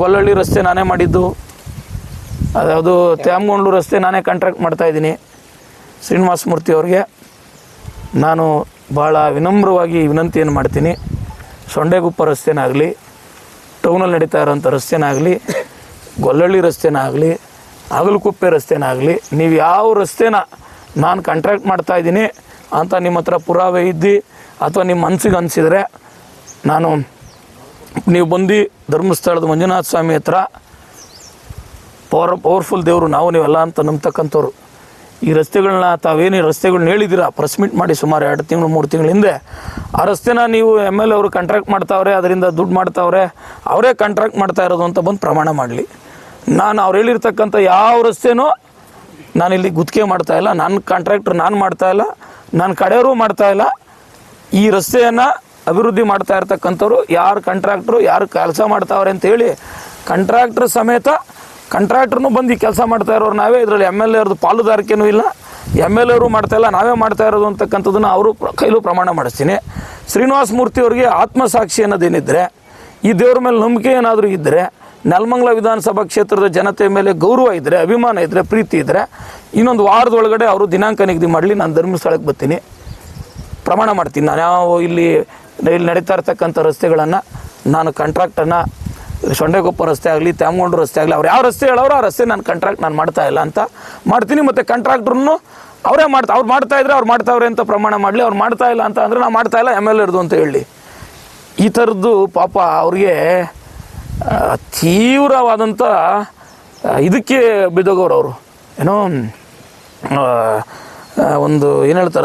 ಗೊಲ್ಲಹಳ್ಳಿ ರಸ್ತೆ ನಾನೇ ಮಾಡಿದ್ದು. ಅದ್ಯಾವುದು ತ್ಯಾಮಗೊಂಡ್ಲು ರಸ್ತೆ ನಾನೇ ಕಾಂಟ್ರಾಕ್ಟ್ ಮಾಡ್ತಾ ಇದ್ದೀನಿ. ಶ್ರೀನಿವಾಸ ಮೂರ್ತಿ ಅವ್ರಿಗೆ. ನಾನು ಭಾಳ ವಿನಮ್ರವಾಗಿ ವಿನಂತಿಯನ್ನು ಮಾಡ್ತೀನಿ. ಸೊಂಡೆಗುಪ್ಪ ರಸ್ತೆನಾಗಲಿ ಟೌನಲ್ಲಿ ನಡೀತಾ ಇರೋಂಥ ರಸ್ತೆನಾಗಲಿ ಗೊಲ್ಲಹಳ್ಳಿ ರಸ್ತೆನಾಗಲಿ ಹಗಲುಕುಪ್ಪೆ ರಸ್ತೆನಾಗಲಿ ನೀವು ಯಾವ ರಸ್ತೆನ ನಾನು ಕಾಂಟ್ರಾಕ್ಟ್ ಮಾಡ್ತಾ ಇದ್ದೀನಿ ಅಂತ ನಿಮ್ಮ ಹತ್ರ ಪುರಾವೆ ಇದ್ದು ಅಥವಾ ನಿಮ್ಮ ಮನಸ್ಸಿಗೆ ಅನಿಸಿದರೆ ನಾನು ನೀವು ಬಂದು ಧರ್ಮಸ್ಥಳದ ಮಂಜುನಾಥ ಸ್ವಾಮಿ ಹತ್ರ ಪವರ್ ಪವರ್ಫುಲ್ ದೇವರು ನಾವು ನೀವೆಲ್ಲ ಅಂತ ನಂಬ್ತಕ್ಕಂಥವ್ರು. ಈ ರಸ್ತೆಗಳನ್ನ ತಾವೇನು ರಸ್ತೆಗಳನ್ನ ಹೇಳಿದ್ದೀರಾ? ಪ್ರೆಸ್ ಮೀಟ್ ಮಾಡಿ ಸುಮಾರು ಎರಡು ತಿಂಗಳು, ಮೂರು ತಿಂಗಳ ಹಿಂದೆ. ಆ ರಸ್ತೆನ ನೀವು ಎಂ ಎಲ್ ಅವರು ಕಾಂಟ್ರಾಕ್ಟ್ ಮಾಡ್ತಾವ್ರೆ, ಅದರಿಂದ ದುಡ್ಡು ಮಾಡ್ತಾವ್ರೆ, ಅವರೇ ಕಾಂಟ್ರಾಕ್ಟ್ ಮಾಡ್ತಾ ಇರೋದು ಅಂತ ಬಂದು ಪ್ರಮಾಣ ಮಾಡಲಿ. ನಾನು ಅವ್ರು ಹೇಳಿರ್ತಕ್ಕಂಥ ಯಾವ ರಸ್ತೆನೂ ನಾನು ಇಲ್ಲಿ ಗುತ್ತಿಗೆ ಮಾಡ್ತಾ ಇಲ್ಲ. ನನ್ನ ಕಾಂಟ್ರಾಕ್ಟ್ರ್ ನಾನು ಮಾಡ್ತಾ ಇಲ್ಲ. ನನ್ನ ಕಡೆಯವರು ಮಾಡ್ತಾಯಿಲ್ಲ ಈ ರಸ್ತೆಯನ್ನು ಅಭಿವೃದ್ಧಿ ಮಾಡ್ತಾ ಇರ್ತಕ್ಕಂಥವ್ರು, ಯಾರು ಕಾಂಟ್ರಾಕ್ಟ್ರು ಯಾರು ಕೆಲಸ ಮಾಡ್ತಾವ್ರೆ ಅಂತ ಹೇಳಿ ಕಾಂಟ್ರಾಕ್ಟ್ರ್ ಸಮೇತ ಕಾಂಟ್ರಾಕ್ಟ್ರನ್ನು ಬಂದು ಕೆಲಸ ಮಾಡ್ತಾ ಇರೋರು ನಾವೇ. ಇದರಲ್ಲಿ ಎಂ ಎಲ್ ಎರ್ದು ಪಾಲುದಾರಿಕೆನೂ ಇಲ್ಲ. ಎಂ ಎಲ್ ಎರು ಮಾಡ್ತಾ ಇಲ್ಲ, ನಾವೇ ಮಾಡ್ತಾ ಇರೋದು ಅಂತಕ್ಕಂಥದ್ದನ್ನು ಅವರು ಕೈಲೂ ಪ್ರಮಾಣ ಮಾಡಿಸ್ತೀನಿ. ಶ್ರೀನಿವಾಸ ಮೂರ್ತಿ ಅವರಿಗೆ ಆತ್ಮಸಾಕ್ಷಿ ಅನ್ನೋದೇನಿದ್ರೆ, ಈ ದೇವ್ರ ಮೇಲೆ ನಂಬಿಕೆ ಏನಾದರೂ ಇದ್ದರೆ ನೆಲಮಂಗಲ ವಿಧಾನಸಭಾ ಕ್ಷೇತ್ರದ ಜನತೆ ಮೇಲೆ ಗೌರವ ಇದ್ದರೆ ಅಭಿಮಾನ ಇದ್ದರೆ ಪ್ರೀತಿ ಇದ್ದರೆ ಇನ್ನೊಂದು ವಾರದೊಳಗಡೆ ಅವರು ದಿನಾಂಕ ನಿಗದಿ ಮಾಡಲಿ, ನಾನು ಧರ್ಮಸ್ಥಳಕ್ಕೆ ಬರ್ತೀನಿ. ಪ್ರಮಾಣ ಮಾಡ್ತೀನಿ. ನಾನು ಯಾವ ಇಲ್ಲಿ ಇಲ್ಲಿ ನಡೀತಾ ಇರ್ತಕ್ಕಂಥ ರಸ್ತೆಗಳನ್ನು ನಾನು ಕಾಂಟ್ರಾಕ್ಟನ್ನು ಸೊಂಡೆಗೊಪ್ಪ ರಸ್ತೆ ಆಗಲಿ ತ್ಯಾಮಗೊಂಡು ರಸ್ತೆ ಆಗಲಿ, ಅವ್ರು ಯಾವ ರಸ್ತೆ ಹೇಳೋರು ಆ ರಸ್ತೆ ನಾನು ಕಾಂಟ್ರಾಕ್ಟ್ ನಾನು ಮಾಡ್ತಾ ಇಲ್ಲ ಅಂತ ಮಾಡ್ತೀನಿ. ಮತ್ತು ಕಾಂಟ್ರಾಕ್ಟ್ರನ್ನು ಅವರೇ ಮಾಡ್ತಾ, ಅವ್ರು ಮಾಡ್ತಾ ಇದ್ರೆ ಅವ್ರು ಮಾಡ್ತಾವ್ರೆ ಅಂತ ಪ್ರಮಾಣ ಮಾಡಲಿ, ಅವ್ರು ಮಾಡ್ತಾ ಇಲ್ಲ ಅಂತ ಅಂದರೆ ನಾವು ಮಾಡ್ತಾ ಇಲ್ಲ ಎಂ ಎಲ್ ಎರ್ದು ಅಂತ ಹೇಳಿ. ಈ ಥರದ್ದು ಪಾಪ ಅವ್ರಿಗೆ ತೀವ್ರವಾದಂಥ ಇದಕ್ಕೆ ಬಿದ್ದೋಗವ್ರು ಅವರು. ಏನೋ ಒಂದು ಏನು ಹೇಳ್ತಾರೆ